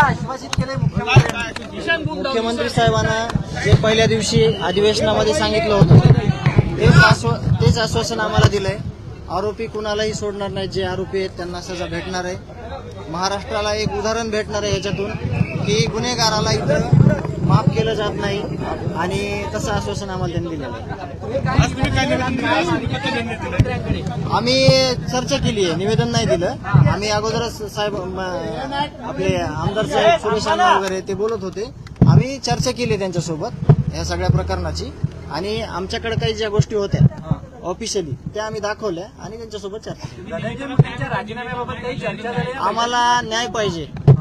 आश्वासित केले मुख्यमंत्री साहेबांना जे पहिल्या दिवशी अधिवेशनामध्ये सांगितलं होतं तेच आश्वा तेच आश्वासन आम्हाला दिलंय. आरोपी कुणालाही सोडणार नाही जे आरोपी आहेत त्यांना सजा भेटणार आहे. महाराष्ट्राला एक उदाहरण भेटणार आहे याच्यातून की गुन्हेगाराला इथं माफ केलं जात नाही आणि तसं आश्वासन आम्हाला त्यांनी दिलेलं? आम्ही चर्चा केली आहे निवेदन नाही दिलं. आम्ही अगोदरच साहेब आपले आमदार साहेब सुरेश वगैरे ते बोलत होते. आम्ही चर्चा केली त्यांच्यासोबत या सगळ्या प्रकरणाची. आणि आमच्याकडे काही ज्या गोष्टी होत्या ऑफिशियली त्या आम्ही दाखवल्या आणि त्यांच्यासोबत चर्चा? आम्हाला न्याय पाहिजे.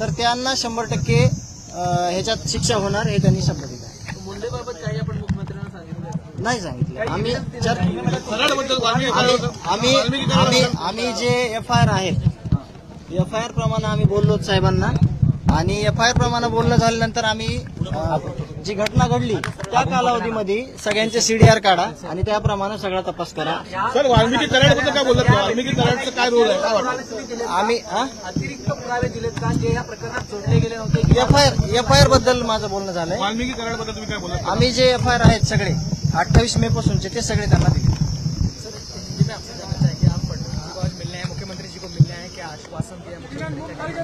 तर त्यांना शंभर टक्के ह्याच्यात शिक्षा होणार हे त्यांनी शब्द दिला. मुंडेबाबत काही आपण मुख्यमंत्र्यांना सांगितलं नाही सांगितलं. आम्ही आम्ही आम्ही आम्ही जे एफ आय आर आहेत एफ आय आर प्रमाणे आम्ही बोललो साहेबांना. आणि एफ आय आर प्रमाणे बोलणं झाल्यानंतर आम्ही अं, जी घटना घडली त्या कालावधीमध्ये सगळ्यांचे सीडीआर काढा आणि त्याप्रमाणे सगळा तपास करा. सर वाल्मिकी कराडबद्दल काय बोलत वाल्मिकी कराडचं काय रोल आहे? काय वाटतं? आम्ही अतिरिक्त पुरावे दिलेत का? जे या प्रकरणात जोडले गेले नव्हते F I R F I आरबद्दल माझं बोलणं झालंय. वाल्मिकी कराडबद्दल तुम्ही काय बोलत आम्ही जे एफ आय आर आहेत सगळे अठ्ठावीस मे पासूनचे ते सगळे त्यांना दिले मुख्यमंत्री जी को मिलने आए क्या आश्वासन दिया मुख्यमंत्री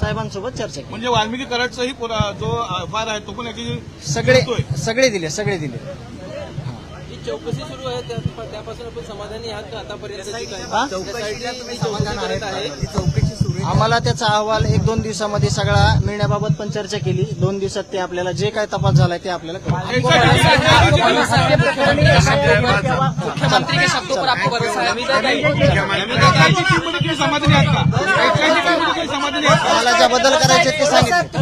साहेबांसोबत चर्चा केली म्हणजे वाल्मिकी कराडचाही पुरा- जो फार आहे तो पण याची सगळे. सगळे दिले सगळे दिले ही चौकशी सुरू आहे त्या- त्यापासून आपण समाधानी आहात का आतापर्यंतची काय हा? चौकशीला तुम्ही समाधान आहेत का? ती चौकशी आम्हाला त्याचा अहवाल एक दोन दिवसामध्ये सगळा मिळण्याबाबत पण चर्चा केली. दोन दिवसात ते आपल्याला जे काय तपास झालाय ते आपल्याला आम्हाला ज्या बदल करायचे ते सांगितलं.